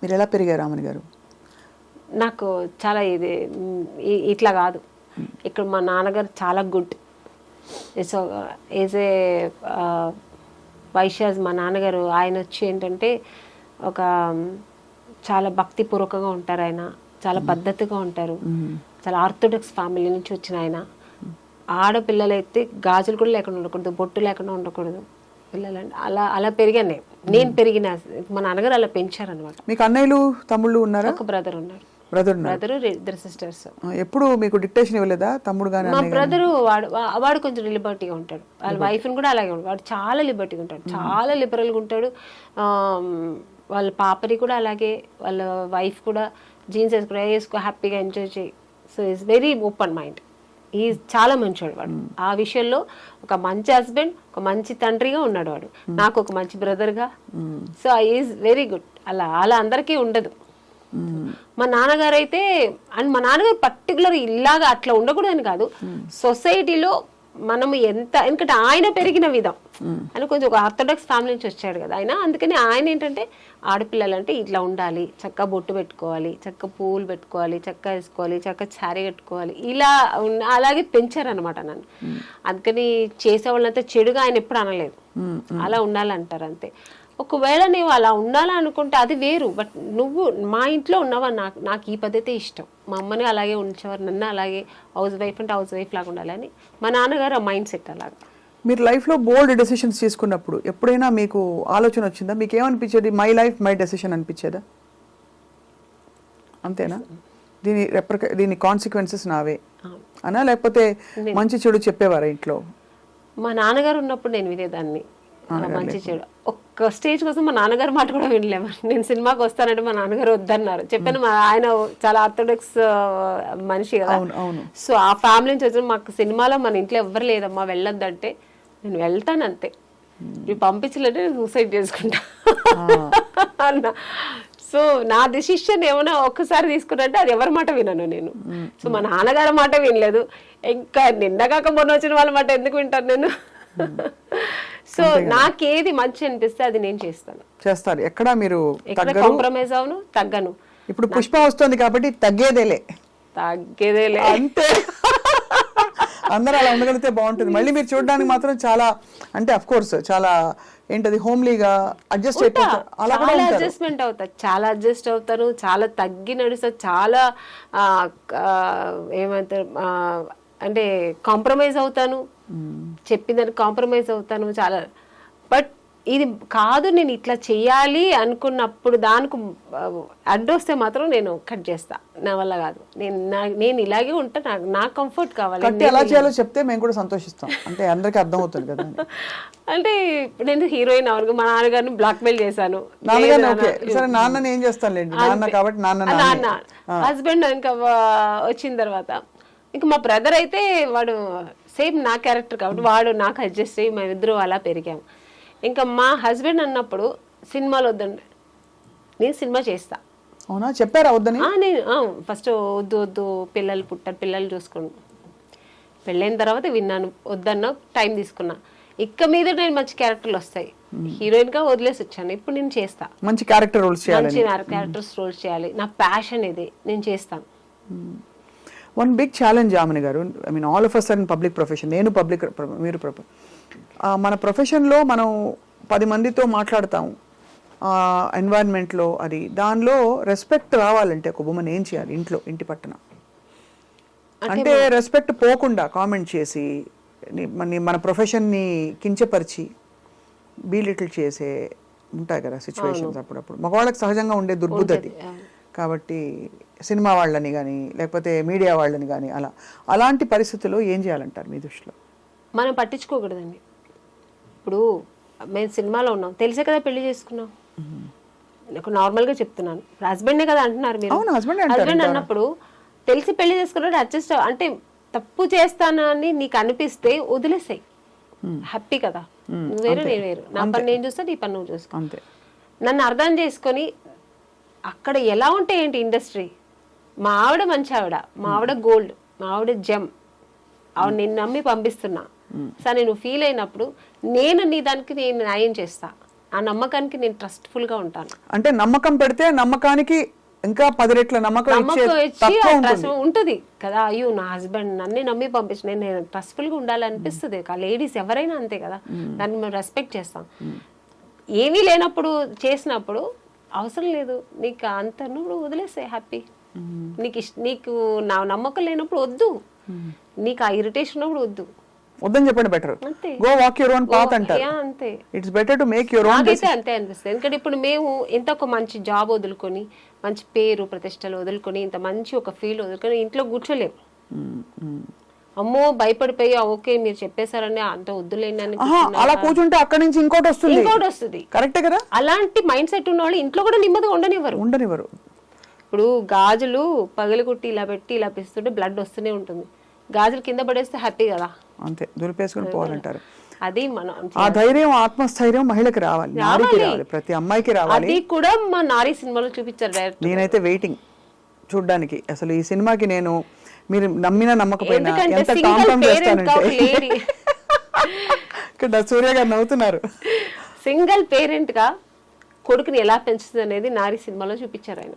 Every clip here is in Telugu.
మీరు ఎలా పెరిగారు రామని గారు? నాకు చాలా ఇది ఇట్లా కాదు. ఇక్కడ మా నాన్నగారు చాలా గుడ్. సో ఏజ్ ఏ వైశ్యాస్ మా నాన్నగారు ఆయన వచ్చి ఏంటంటే ఒక చాలా భక్తిపూర్వకంగా ఉంటారు ఆయన. చాలా పద్ధతిగా ఉంటారు. చాలా ఆర్థోడాక్స్ ఫ్యామిలీ నుంచి వచ్చిన ఆయన. ఆడపిల్లలైతే గాజులు కూడా లేకుండా ఉండకూడదు బొట్టు లేకుండా ఉండకూడదు. పిల్లలంటే అలా అలా పెరిగాను. నేను పెరిగిన మా నాన్నగారు అలా పెంచారనమాట మీకు అన్నయ్యలు తమ్ముళ్ళు ఉన్నారా? ఒక బ్రదర్ ఉన్నారు. బ్రదర్ బ్రదరు ఇద్దరు సిస్టర్స్ ఎప్పుడు మీకు డిక్టేషన్ ఇవ్వలేదా? తమ్ముడు కానీ మా బ్రదరు వాడు వాడు కొంచెం లిబర్టీగా ఉంటాడు. వాళ్ళ వైఫ్ని కూడా అలాగే ఉంటాడు. వాడు చాలా లిబర్టీగా ఉంటాడు. చాలా లిబరల్గా ఉంటాడు. వాళ్ళ పాపని కూడా అలాగే వాళ్ళ వైఫ్ కూడా జీన్స్ వేసుకో వేసుకో హ్యాపీగా ఎంజాయ్ చేయి. So is very open mind ఈ చాలా మంచివాడు వాడు. ఆ విషయంలో ఒక మంచి హస్బెండ్ ఒక మంచి తండ్రిగా ఉన్నాడు వాడు నాకు ఒక మంచి బ్రదర్గా. So is very good. అలా అలా అందరికీ ఉండదు. మా నాన్నగారు అయితే అండ్ మా నాన్నగారు పర్టికులర్ ఇలాగా అట్లా ఉండకూడదని కాదు. సొసైటీలో మనం ఎంత ఎందుకంటే ఆయన పెరిగిన విధం. ఆయన కొంచెం ఒక ఆర్థోడాక్స్ ఫ్యామిలీ నుంచి వచ్చాడు కదా ఆయన. అందుకని ఆయన ఏంటంటే ఆడపిల్లలంటే ఇట్లా ఉండాలి. చక్కగా బొట్టు పెట్టుకోవాలి చక్క పువ్వులు పెట్టుకోవాలి చక్క వేసుకోవాలి చక్క శారీ కట్టుకోవాలి. ఇలా అలాగే పెంచారనమాట నన్ను. అందుకని చేసేవాళ్ళంతా చెడుగా ఆయన ఎప్పుడు అనలేదు. అలా ఉండాలంటారు అంతే. ఒకవేళ నువ్వు అలా ఉండాలనుకుంటే అది వేరు. బట్ నువ్వు మా ఇంట్లో ఉన్నావా? నాకు నాకు ఈ పద్ధతే ఇష్టం. మా అమ్మని అలాగే ఉంచేవారు. నన్ను అలాగే హౌస్ వైఫ్ అంటే హౌస్ వైఫ్ లాగా ఉండాలని మా నాన్నగారు ఆ మైండ్ సెట్ అలాగా. మీరు లైఫ్లో బోల్డ్ డెసిషన్స్ తీసుకున్నప్పుడు ఎప్పుడైనా మీకు ఆలోచన వచ్చిందా? మీకు ఏమనిపించేది మై లైఫ్ మై డెసిషన్ అనిపించేదా? అంతేనా? దీని రెప్రక దీని కాన్సిక్వెన్సెస్ నావే. అనా? లేకపోతే మంచి చెడు చెప్పేవారా ఇంట్లో? మా నాన్నగారు ఉన్నప్పుడు నేను వినేదాన్ని. మంచి చెడు. స్టేజ్ కోసం మా నాన్నగారు మాట కూడా వినలేము. నేను సినిమాకి వస్తానంటే మా నాన్నగారు వద్దన్నారు. చెప్పాను మా ఆయన చాలా ఆర్థోడాక్స్ మనిషి కదా. సో ఆ ఫ్యామిలీ నుంచి వచ్చిన మాకు సినిమాలో మన ఇంట్లో ఎవ్వరు లేదమ్మా వెళ్ళొద్దంటే నేను వెళ్తాను అంతే. నువ్వు పంపించలేదంటే సూసైడ్ చేసుకుంటా. అన్న. సో నా డిసిషన్ ఏమైనా ఒక్కసారి తీసుకున్నట్టే అది ఎవరి మాట వినను నేను. సో మా నాన్నగారి మాట వినలేదు. ఇంకా నిన్న కాక మొన్న వచ్చిన వాళ్ళ మాట ఎందుకు వింటాను నేను? సో నాకేది మంచి అనిపిస్తే అది నేను చేస్తాను. చేస్తారు. ఎక్కడ మీరు కాంప్రమైజ్ అవును తగ్గను. ఇప్పుడు పుష్ప వస్తుంది కాబట్టి తగ్గేదేలే. తగ్గేదేలే. అంతే. అందరూ అలా ఉండగలిగితే బాగుంటుంది. మళ్ళీ మీరు చూడడానికి మాత్రం చాలా అంటే అఫ్ కోర్స్ చాలా ఏంటది హోమ్లీగా అడ్జస్ట్ అయిపోతారు అలా కూడా అడ్జస్ట్మెంట్ అవుతా చాలా అడ్జస్ట్ అవుతాను చాలా తగ్గి నడుస్తా చాలా ఏమంటారు అంటే కాంప్రమైజ్ అవుతాను. చెప్పిందని కాంప్రమైజ్ అవుతాను చాలా. బట్ ఇది కాదు నేను ఇట్లా చెయ్యాలి అనుకున్నప్పుడు దానికి అడ్డొస్తే మాత్రం నేను కట్ చేస్తా. నా వల్ల కాదు. నేను నేను ఇలాగే ఉంటా నాకు నా కంఫర్ట్ కావాలి. ఎలా చేయాలో చెప్తే మేము కూడా సంతోషిస్తాం. అంటే అందరికీ అర్థం అవుతుంది కదా. అంటే నేను హీరోయిన్ అవను మా నాన్నగారిని బ్లాక్మెయిల్ చేశాను. నాన్న, సరే నాన్నని ఏం చేస్తానులేండి నాన్న కాబట్టి నాన్న నాన్నే. నాన్న. హస్బెండ్ ఇంకా వచ్చిన తర్వాత. ఇంకా మా బ్రదర్ అయితే వాడు సేమ్ నా క్యారెక్టర్ కాబట్టి వాడు నాకు అడ్జస్ట్ అయ్యి మేము ఇద్దరు అలా పెరిగాము. ఇంకా మా హస్బెండ్ అన్నప్పుడు సినిమాలు వద్దండి. నేను సినిమా చేస్తా. అవునా? చెప్పారా? వద్దని? నేను ఫస్ట్ వద్దు వద్దు పిల్లలు పుట్టారు పిల్లలు చూసుకోండి. పెళ్ళైన తర్వాత విన్నాను వద్దన్నా టైం తీసుకున్నా. ఇక్క మీద నేను మంచి క్యారెక్టర్లు వస్తాయి. హీరోయిన్గా వదిలేసి వచ్చాను. ఇప్పుడు నేను చేస్తా. మంచి క్యారెక్టర్ రోల్స్ చేయాలని. మంచి క్యారెక్టర్స్ రోల్స్ చేయాలి. నా ప్యాషన్ ఇది. నేను చేస్తాను. వన్ బిగ్ ఛాలెంజ్ ఆమెను గారు. I mean all of us and public profession నేను పబ్లిక్ మీరు మన ప్రొఫెషన్లో మనం పది మందితో మాట్లాడతాం. ఎన్వైర్న్మెంట్లో అది. దానిలో రెస్పెక్ట్ రావాలంటే ఒక ఉమెన్ ఏం చేయాలి ఇంట్లో ఇంటి పట్టున అంటే రెస్పెక్ట్ పోకుండా కామెంట్ చేసి మన మన ప్రొఫెషన్ని కించపరిచి బీలిటిల్ చేసే ఉంటాయి కదా సిచ్యువేషన్స్ అప్పుడప్పుడు. మగవాళ్ళకి సహజంగా ఉండే దుర్బుద్ధి కాబట్టి సినిమా వాళ్ళని కానీ లేకపోతే మీడియా వాళ్ళని కానీ అలా. అలాంటి పరిస్థితుల్లో ఏం చేయాలంటారు మీ దృష్టిలో? మనం పట్టించుకోకూడదండి. ఇప్పుడు మేము సినిమాలో ఉన్నాం. తెలిసే కదా పెళ్ళి చేసుకున్నాం. నాకు నార్మల్గా చెప్తున్నాను. హస్బెండే కదా అంటున్నారు మీరు. హస్బెండ్ అన్నప్పుడు తెలిసి పెళ్ళి చేసుకున్నాడు అడ్జస్ట్ అంటే తప్పు చేస్తానని నీకు అనిపిస్తే వదిలేసాయి. హ్యాపీ కదా. నువ్వు వేరు నేను వేరు. నా పని నేను చూస్తా నీ పని నువ్వు చూసుకో నన్ను అర్థం చేసుకొని అక్కడ ఎలా ఉంటే ఏంటి ఇండస్ట్రీ? మా ఆవిడ మంచి ఆవిడ మా ఆవిడ గోల్డ్ మా ఆవిడ జెమ్. ఆవిడ నేను నమ్మి పంపిస్తున్నా. సరే నువ్వు ఫీల్ అయినప్పుడు నేను నీ దానికి నేను న్యాయం చేస్తా. ఆ నమ్మకానికి నేను ట్రస్ట్ఫుల్గా ఉంటాను. అంటే నమ్మకం పెడితే నమ్మకానికి ఇంకా పది రెట్ల నమ్మకం ఉంటుంది. కదా. అయ్యో నా హస్బెండ్ నన్ను నమ్మి పంపించిన నేను ట్రస్ట్ఫుల్గా ఉండాలనిపిస్తుంది ఆ లేడీస్ ఎవరైనా అంతే కదా. దాన్ని మేము రెస్పెక్ట్ చేస్తాం. ఏమీ లేనప్పుడు చేసినప్పుడు అవసరం లేదు. నీకు అంత నువ్వు వదిలేసే హ్యాపీ నీకు నీకు నా నమ్మకం లేనప్పుడు వద్దు. నీకు ఆ ఇరిటేషన్ ఉన్నప్పుడు వద్దు. వద్దని చెప్పండి better go walk your own path అంటారు. అంతే. It's better to make your own నాకైతే అంతే అనిపిస్తుంది. ఎందుకంటే ఇప్పుడు మేము ఇంత ఒక మంచి జాబ్ వదులుకొని మంచి పేరు ప్రతిష్టలు వదులుకొని ఇంత మంచి ఒక ఫీల్ వదులుకొని ఇంట్లో కూర్చోలేము. అమ్మో భయపడిపోయి "ఆ, ఓకే మీరు చెప్పేశారని అంత వద్దులేండి అని అలా కూర్చుంటే అక్కడి నుంచి ఇంకోటి వస్తుంది. ఇంకోటి వస్తుంది. కరెక్టే కదా? అలాంటి మైండ్ సెట్ ఉన్న వాళ్ళు ఇంట్లో కూడా నెమ్మదిగా ఉండనివ్వరు. ఉండనివ్వరు. ఇప్పుడు గాజులు పగలు కుట్టి ఇలా పెట్టి ఇలా పిస్తుంటే బ్లడ్ వస్తూనే ఉంటుంది. గాజులు కింద పడేస్తే హ్యాపీ కదా? అంతే దులిపేసుకుని పోవాలంటారు. అది మనం ఆ ధైర్యం ఆత్మస్థైర్యం మహిళకి రావాలి నారికి రావాలి. రావాలి ప్రతి అమ్మాయికి రావాలి. అది కూడా మా నారీ సినిమాలో చూపించారు డైరెక్ట్ నేనైతే వెయిటింగ్ చూడ్డానికి. అసలు ఈ సినిమాకి నేను మీరు నమ్మినా నమ్మకపోయినా ఎంత ఒక చేస్తానంటే. ఇక్కడ సూర్య గారు నవ్వుతున్నారు. సింగిల్ పేరెంట్గా కొడుకుని ఎలా పెంచుతుంది అనేది నారీ సినిమాలో చూపించారు ఆయన.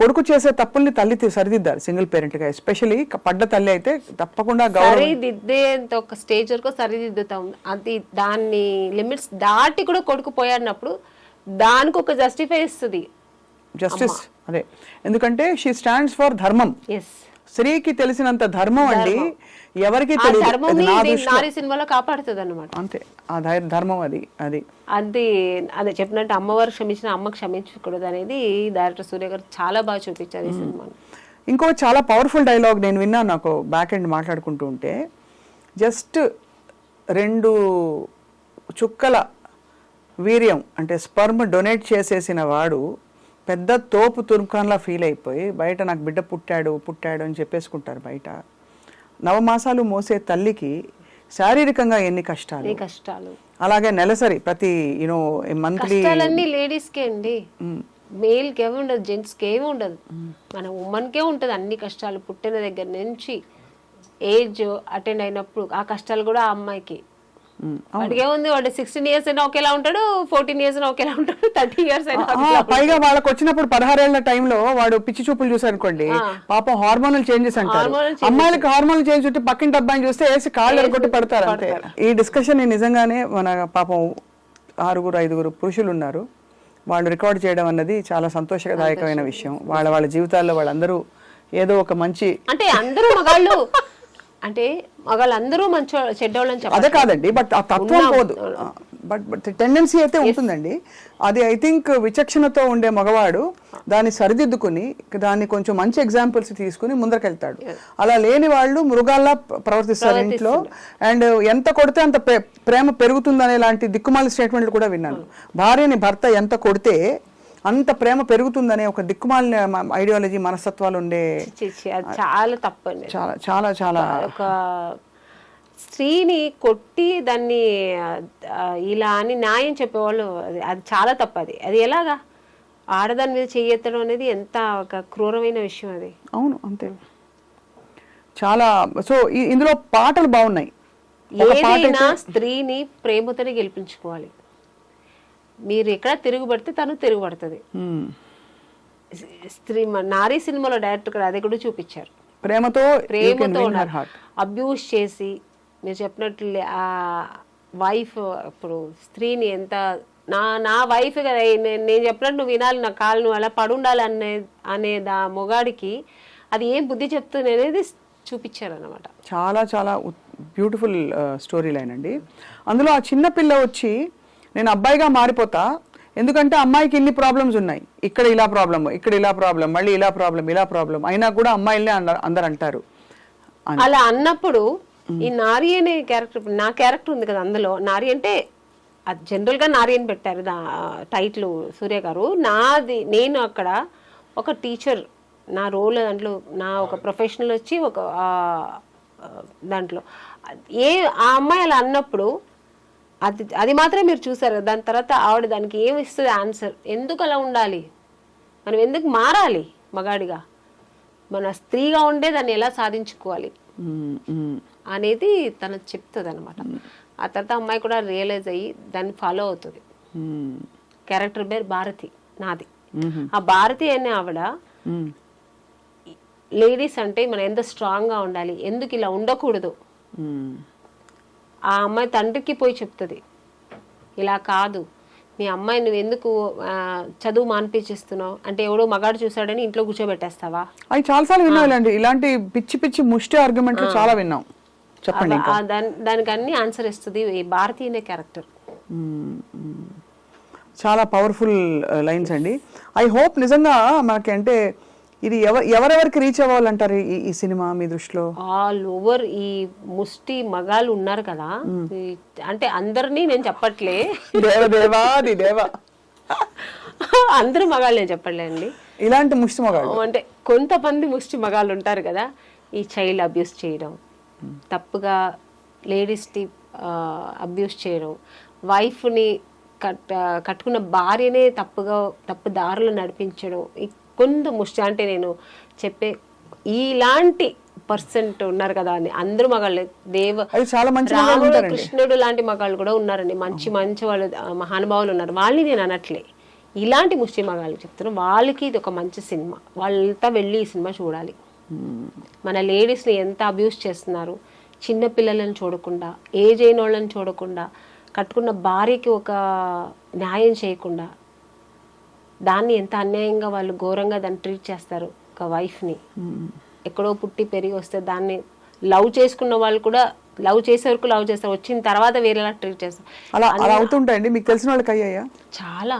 కొడుకు చేసే తప్పుల్ని తల్లి సరిదిద్దాలి సింగిల్ పేరెంట్గా ఎస్పెషలీ పడ్డ తల్లి అయితే తప్పకుండా గౌరవం. సరిదిద్దేంత ఒక స్టేజ్ వరకు సరిదిద్దుతాం. అది దాన్ని లిమిట్స్ దాటి కూడా కొడుకు పోయాడినప్పుడు దానికి ఒక జస్టిఫై ఇస్తుంది. జస్టిస్ అదే. ఎందుకంటే షీ స్టాండ్స్ ఫర్ ధర్మం. ఎస్ స్త్రీకి తెలిసినంత ధర్మం అండి. ఎవరికి నారీ సినిమాలో కాపాడుతుంది అనమాట అంతే. ఆ ధర్మం అది అది. అది అదే చెప్పినట్టు అమ్మవారు క్షమించిన అమ్మ క్షమించకూడదు అనేది డైరెక్టర్ సూర్య గారు చాలా బాగా చూపించారు ఈ సినిమాని. ఇంకో చాలా పవర్ఫుల్ డైలాగ్ నేను విన్నాను నాకు బ్యాక్ ఎండ్ మాట్లాడుకుంటూ ఉంటే. జస్ట్ రెండు చుక్కల వీర్యం అంటే స్పర్మ్ డొనేట్ చేసేసిన వాడు పెద్ద తోపు తుర్కాన్లా ఫీల్ అయిపోయి బయట నాకు బిడ్డ పుట్టాడు పుట్టాడు అని చెప్పేసుకుంటారు బయట. నవమాసాలు మోసే తల్లికి శారీరకంగా ఎన్ని కష్టాలు? కష్టాలు? అలాగే నెలసరి ప్రతి యూనో మంత్లీ లేడీస్ కే అండి. మేల్కి ఉండదు జెంట్స్కి ఏమి ఉండదు. మన ఉమెన్ కే ఉంటది అన్ని కష్టాలు పుట్టిన దగ్గర నుంచి ఏజ్ అటెండ్ అయినప్పుడు ఆ కష్టాలు కూడా ఆ అమ్మాయికి. వాడికి ఏముంది? వాడు సిక్స్టీన్ ఇయర్స్ అయినా ఒకేలా ఉంటాడు ఫోర్టీన్ ఇయర్స్ అయినా ఒకేలా ఉంటాడు థర్టీ ఇయర్స్ అయినా పైగా వాళ్ళకి వచ్చినప్పుడు పదహారేళ్ళ టైంలో వాడు పిచ్చి చూపులు చూసారనుకోండి పాపం హార్మోనల్ చేంజెస్ అంటారు. అమ్మాయిలకి హార్మోనల్ చేంజ్ ఉంటే పక్కింటి అబ్బాయిని చూస్తే వేసి కాళ్ళు ఎరగొట్టి పడతారు అంతే. ఈ డిస్కషన్ నిజంగానే మన పాపం ఆరుగురు ఐదుగురు పురుషులు ఉన్నారు. వాళ్ళు రికార్డ్ చేయడం అన్నది చాలా సంతోషదాయకమైన విషయం. వాళ్ళ వాళ్ళ జీవితాల్లో వాళ్ళందరూ ఏదో ఒక మంచి అంటే అందరూ మగాళ్ళు. అంటే మగాళ్ళు అందరూ మంచి చెడ్డోళ్ళని చెప్పాలి అదే కాదండి బట్ ఆ తత్వం పోదు. బట్ బట్ టెండెన్సీ అయితే ఉంటుందండి. అది ఐ థింక్ విచక్షణతో ఉండే మగవాడు దాన్ని సరిదిద్దుకుని దాన్ని కొంచెం మంచి ఎగ్జాంపుల్స్ తీసుకుని ముందరకెళ్తాడు. అలా లేని వాళ్ళు మృగాల్లా ప్ర- ప్రవర్తిస్తారు ఇంట్లో. అండ్ ఎంత కొడితే అంత ప్రే- ప్రేమ పెరుగుతుందనే లాంటి దిక్కుమాలి స్టేట్మెంట్లు కూడా విన్నాను. భార్యని భర్త ఎంత కొడితే అంత ప్రేమ పెరుగుతుందనే ఒక దిక్కుమాలిన ఐడియాలజీ మనస్తత్వాలు ఉండే చి, చి, అది చాలా తప్పండి. చాలా చాలా చాలా ఒక స్త్రీని కొట్టి దాన్ని ఇలా అని న్యాయం చెప్పేవాళ్ళు అది అది చాలా తప్పది. అది ఎలాగా? ఆడదాని మీద చెయ్యెత్తడం అనేది ఎంత ఒక క్రూరమైన విషయం అది. అవును అంతే. చాలా సో ఇందులో పాటలు బాగున్నాయి. ఏదైనా స్త్రీని ప్రేమతోనే గెలిపించుకోవాలి. మీరు ఎక్కడ తిరుగుబడితే తను తిరుగుబడుతుంది. స్త్రీ నారీ సినిమాలో డైరెక్టర్ గారు అది కూడా చూపించారు. ప్రేమతో ప్రేమతో అబ్యూస్ చేసి మీరు చెప్పినట్లు ఆ వైఫ్ ఇప్పుడు స్త్రీని ఎంత నా నా వైఫ్ కదా నేను చెప్పినట్టు నువ్వు వినాలి నా కాళ్ళు నువ్వు అలా పడుండాలి అనే అనే దా మొగాడికి అది ఏం బుద్ధి చెప్తుంది అనేది చూపించారు అనమాట చాలా చాలా బ్యూటిఫుల్ స్టోరీ లైన్ అండి. అందులో ఆ చిన్న పిల్ల వచ్చి నేను అబ్బాయిగా మారిపోతా ఎందుకంటే అమ్మాయికి ఇన్ని ప్రాబ్లమ్స్ ఉన్నాయి. ఇక్కడ ఇలా ప్రాబ్లం ఇక్కడ ఇలా ప్రాబ్లం మళ్ళీ ఇలా ప్రాబ్లం ఇలా ప్రాబ్లం అయినా కూడా అమ్మాయిలనే అందరు అంటారు. అలా అన్నప్పుడు ఈ నారి అనే క్యారెక్టర్ నా క్యారెక్టర్ ఉంది కదా అందులో. నారి అంటే అది జనరల్గా నారి అని పెట్టారు దా టైటిల్ సూర్య గారు. నాది నేను అక్కడ ఒక టీచర్ నా రోల్ దాంట్లో నా ఒక ప్రొఫెషనల్ వచ్చి ఒక దాంట్లో. ఏ ఆ అమ్మాయి అలా అన్నప్పుడు అది అది మాత్రమే మీరు చూసారు దాని తర్వాత ఆవిడ దానికి ఏమి ఇస్తుంది ఆన్సర్ ఎందుకు అలా ఉండాలి మనం ఎందుకు మారాలి మగాడిగా మన స్త్రీగా ఉండే దాన్ని ఎలా సాధించుకోవాలి. అనేది తను చెప్తుంది అనమాట ఆ తర్వాత అమ్మాయి కూడా రియలైజ్ అయ్యి దాన్ని ఫాలో అవుతుంది. క్యారెక్టర్ పేరు భారతి నాది. ఆ భారతి అనే ఆవిడ. లేడీస్ అంటే మనం ఎంత స్ట్రాంగ్గా ఉండాలి ఎందుకు ఇలా ఉండకూడదు. ఆ అమ్మాయి తండ్రికి పోయి చెప్తుంది. ఇలా కాదు. మీ అమ్మాయి నువ్వు ఎందుకు చదువు మాన్పించేస్తున్నావు? అంటే ఎవడో మగాడు చూసాడని ఇంట్లో కూర్చోబెట్టేస్తావా? అవి చాలాసార్లు విన్నాం ఇలాంటి ఇలాంటి పిచ్చి పిచ్చి ముష్టి ఆర్గ్యుమెంట్లు చాలా విన్నాం. చెప్పండి దానికి అన్ని ఆన్సర్ ఇస్తుంది ఈ భారతి అనే క్యారెక్టర్. చాలా పవర్ఫుల్ లైన్స్ అండి. ఐ హోప్ నిజంగా మనకి అంటే ఇది ఎవ ఎవరెవరికి రీచ్ అవ్వాలంటారు ఈ సినిమా మీ దృష్టిలో? ఆల్ ఓవర్ ఈ ముష్టి మగాళ్ళు ఉన్నారు కదా అంటే అందరినీ నేను చెప్పట్లే. దేవదేవా ది దేవా. అందరూ మగాళ్ళు నేను చెప్పట్లేండి ఇలాంటి ముష్టి మగాడు అంటే కొంతమంది ముష్టి మగాళ్ళు ఉంటారు కదా ఈ చైల్డ్ అబ్యూస్ చేయడం. తప్పుగా లేడీస్ని అబ్యూస్ చేయడం. వైఫ్ని కట్టుకున్న భార్యనే తప్పుగా తప్పు దారులు నడిపించడం. కొంత ముష్టి అంటే నేను చెప్పే ఇలాంటి పర్సెంట్ ఉన్నారు కదా అని. అందరూ మగాళ్ళు. దేవ చాలా మంచి మగాళ్ళు రాముడు కృష్ణుడు లాంటి మగాళ్ళు కూడా ఉన్నారండి. మంచి మంచి వాళ్ళు మహానుభావులు ఉన్నారు. వాళ్ళని నేను అనట్లే. ఇలాంటి ముష్టి మగాళ్ళకి చెప్తున్నాను వాళ్ళకి ఇది ఒక మంచి సినిమా. వాళ్ళంతా వెళ్ళి ఈ సినిమా చూడాలి. మన లేడీస్ని ఎంత అబ్యూస్ చేస్తున్నారు? చిన్న పిల్లలను చూడకుండా ఏజ్ అయిన వాళ్ళని చూడకుండా కట్టుకున్న భార్యకి ఒక న్యాయం చేయకుండా దాన్ని ఎంత అన్యాయంగా వాళ్ళు ఘోరంగా దాన్ని ట్రీట్ చేస్తారు ఒక వైఫ్ని ఎక్కడో పుట్టి పెరిగి వస్తే దాన్ని లవ్ చేసుకున్న వాళ్ళు కూడా లవ్ చేసే వరకు లవ్ చేస్తారు. వచ్చిన తర్వాత వేరేలా ట్రీట్ చేస్తారు. అలా అవుతుంటాయండి? మీకు తెలిసిన వాళ్ళకి అయ్యాయా? చాలా.